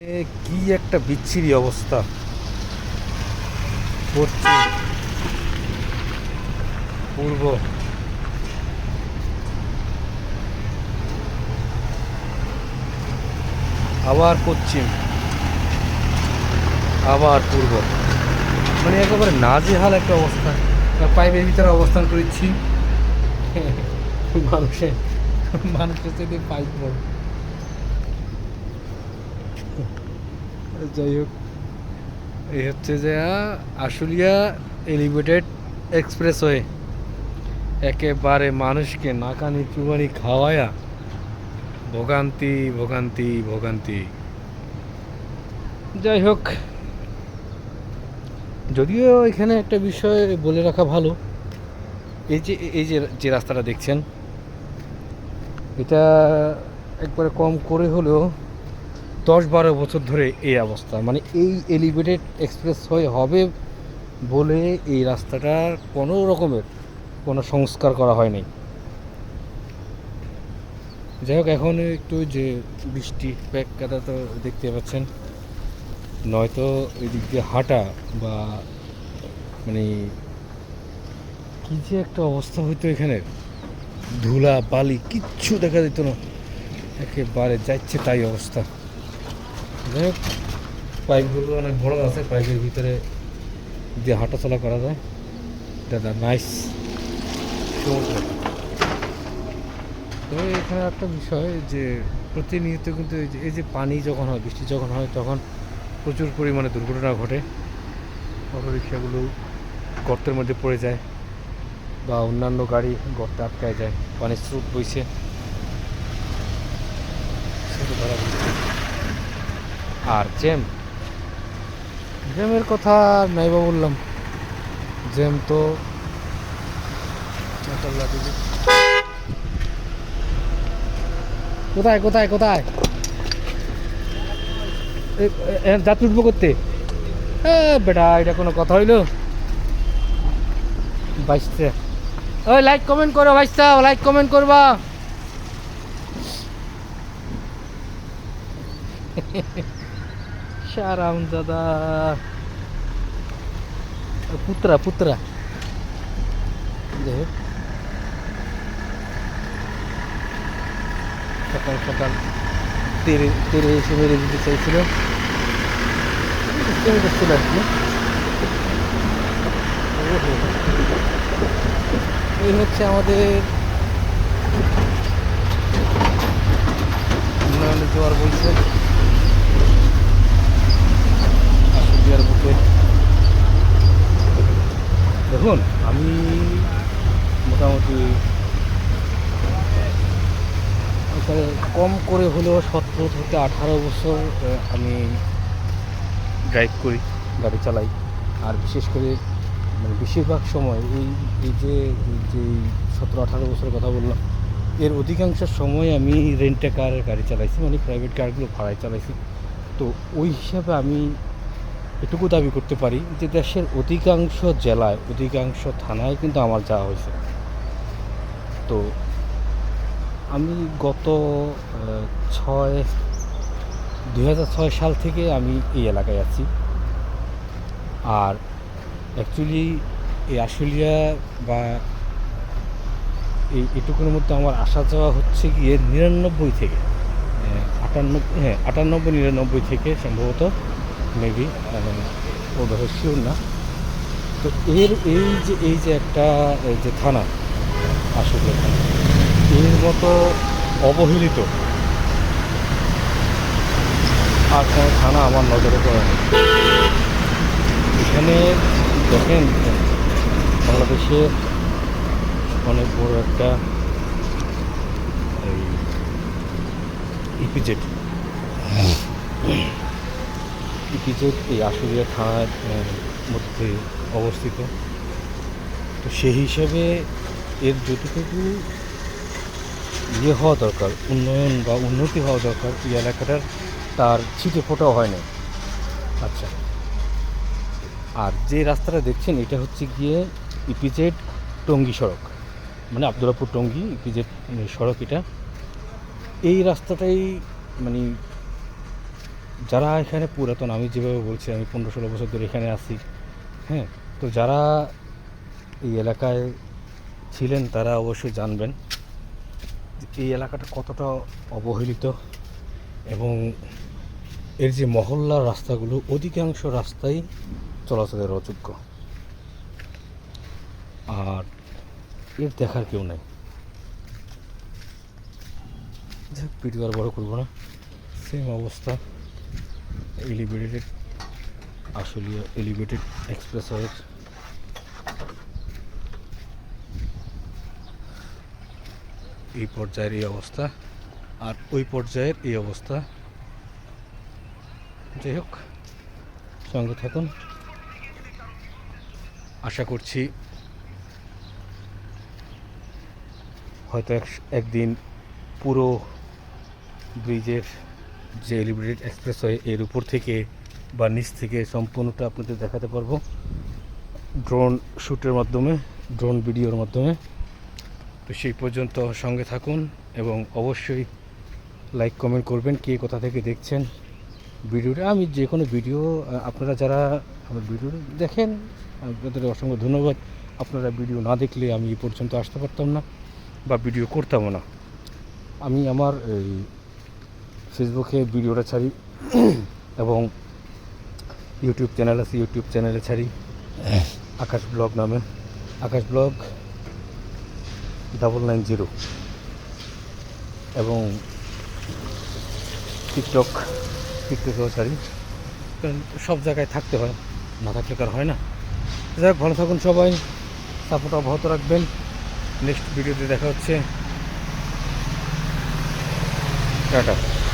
কি একটা বিচ্ছিরি অবস্থা। পশ্চিম পূর্ব আবার পশ্চিম আবার পূর্ব মানে একেবারে নাজেহাল একটা অবস্থা। পাইপের ভিতরে অবস্থান করেছি। মানুষের মানুষের সাথে পাইপ বড় যাই হোক, এই হচ্ছে যে আশুলিয়া এলিভেটেড এক্সপ্রেসওয়ে একেবারে মানুষকে নাকানি চুবানি খাওয়ায়া, ভোগান্তি ভোগান্তি ভোগান্তি। যাই হোক, যদিও এখানে একটা বিষয় বলে রাখা ভালো, এই যে এই যে যে রাস্তাটা দেখছেন, এটা একবারে কম করে হলেও দশ বারো বছর ধরে এই অবস্থা। মানে এই এলিভেটেড এক্সপ্রেস হয়ে হবে বলে এই রাস্তাটার কোনো রকমের কোনো সংস্কার করা হয়নি। যাই হোক, এখন একটু যে বৃষ্টি প্যাক কাদা তো দেখতে পাচ্ছেন। নয়তো এই দিক দিয়ে হাঁটা বা মানে কী যে একটা অবস্থা হইতো এখানে। ধুলা, বালি, কিচ্ছু দেখা যেত না। একেবারে যাচ্ছে তাই অবস্থা। হোক, পাইপগুলো অনেক বড় আছে, পাইপের ভিতরে দিয়ে হাঁটাচলা করা যায়। দাদা নাইস তো এখানে একটা বিষয় যে, প্রতিনিয়ত কিন্তু এই যে- পানি যখন হয়, বৃষ্টি যখন হয়, তখন প্রচুর পরিমাণে দুর্ঘটনা ঘটে। অটো রিক্সাগুলো গর্তের মধ্যে পড়ে যায় বা অন্যান্য গাড়ি গর্তে আটকায় যায়, পানির স্রোত বইছে। পড়ছে। আর জেম। জেমের কথা নাই বা বললাম। জেম তো কোথায় কোথায় কোথায়? যাত্রী উঠবো করতে? বেটা, এটা কোনো কথা হইল? বাইশটা ওই লাইক কমেন্ট করো বাইশটা লাইক কমেন্ট করবা। শারাম দাদা পুত্রা পুত্রা যাই সকাল সকাল তেরে তেরে এসে মেরে দিতে চাইছিল কি ওহো। এই হচ্ছে আমাদের উন্নয়নে জোয়ার বলছে দেখুন। আমি মোটামুটি কম করে হলেও সতেরো থেকে আঠারো বছর আমি ড্রাইভ করি, গাড়ি চালাই। আর বিশেষ করে মানে বেশিরভাগ সময় এই এই যে যে সতেরো আঠারো বছরের কথা বললাম, এর অধিকাংশ সময় আমি রেন্টে কার গাড়ি চালাইছি মানে প্রাইভেট কারগুলো ভাড়ায় চালাইছি। তো ওই হিসাবে আমি এটুকু দাবি করতে পারি যে দেশের অধিকাংশ জেলায়, অধিকাংশ থানায় কিন্তু আমার যাওয়া হয়েছে। তো আমি গত ছয়, দুই ছয় সাল থেকে আমি এই এলাকায় আছি। আর অ্যাকচুয়ালি এই আশুলিয়া বা এই এটুকুর মধ্যে আমার আসা যাওয়া হচ্ছে গিয়ে নিরানব্বই থেকে আটানব্বই হ্যাঁ আটানব্বই, নিরানব্বই থেকে সম্ভবত মেবি ওভাবে শিওর না তো এর এই যে এই যে একটা যে থানা থানা এর মতো অবহেলিত আর কোনো থানা আমার নজরে পড়ে না। এখানে দেখেন, বাংলাদেশের অনেক বড় একটা এই ইপিজেড ইপিজেড এই আশুলিয়া থানার মধ্যে অবস্থিত। তো সেই হিসেবে এর যতটুকু ইয়ে হওয়া দরকার, উন্নয়ন বা উন্নতি হওয়া দরকার এই এলাকাটার, তার ছিটে ফোটাও হয় না আচ্ছা। আর যে রাস্তাটা দেখছেন, এটা হচ্ছে গিয়ে ইপিজেড টঙ্গী সড়ক। মানে আবদুল্লাপুর টঙ্গী ইপিজেড সড়ক এটা। এই রাস্তাটাই মানে যারা এখানে পুরাতন, আমি যেভাবে বলছি, আমি পনেরো ষোলো বছর ধরে এখানে আছি হ্যাঁ? তো যারা এই এলাকায় ছিলেন, তারা অবশ্যই জানবেন এই এলাকাটা কতটা অবহেলিত এবং এর যে মহল্লার রাস্তাগুলো, অধিকাংশ রাস্তাই চলাচলের অযোগ্য। আর এর দেখার কেউ নাই। যাক আর বড় করব না। সেম অবস্থা। এলিভেটেড আসলে এলিভেটেড এক্সপ্রেসওয়ের এই পর্যায়ের এই অবস্থা আর ওই পর্যায়ের এই অবস্থা। যাই হোক, সঙ্গে থাকুন। আশা করছি হয়তো এক একদিন পুরো ব্রিজের যে এলিভেটেড এক্সপ্রেসওয়ে এর উপর থেকে বা নিচ থেকে সম্পূর্ণটা আপনাদের দেখাতে পারব। ড্রোন শ্যুটের মাধ্যমে ড্রোন ভিডিওর মাধ্যমে। তো সেই পর্যন্ত সঙ্গে থাকুন এবং অবশ্যই লাইক কমেন্ট করবেন কে কোথা থেকে দেখছেন ভিডিওটা। আমি যে কোনো ভিডিও আপনারা যারা আমার ভিডিও দেখেন, আপনাদের অসংখ্য ধন্যবাদ। আপনারা ভিডিও না দেখলে আমি এই পর্যন্ত আসতে পারতাম না বা ভিডিও করতামও না। আমি আমার ফেসবুকে ভিডিওটা ছাড়ি এবং ইউটিউব চ্যানেল আছে, ইউটিউব চ্যানেলে ছাড়ি। আকাশ ব্লগ নামে। Akash blog double nine zero এবং টিকটক টিকটকেও ছাড়ি। কারণ সব জায়গায় থাকতে হয়, না থাকলে কার হয় না। যাই হোক ভালো থাকুন সবাই। সাপোর্ট অব্যাহত রাখবেন। নেক্সট ভিডিওতে দেখা হচ্ছে। টাটা।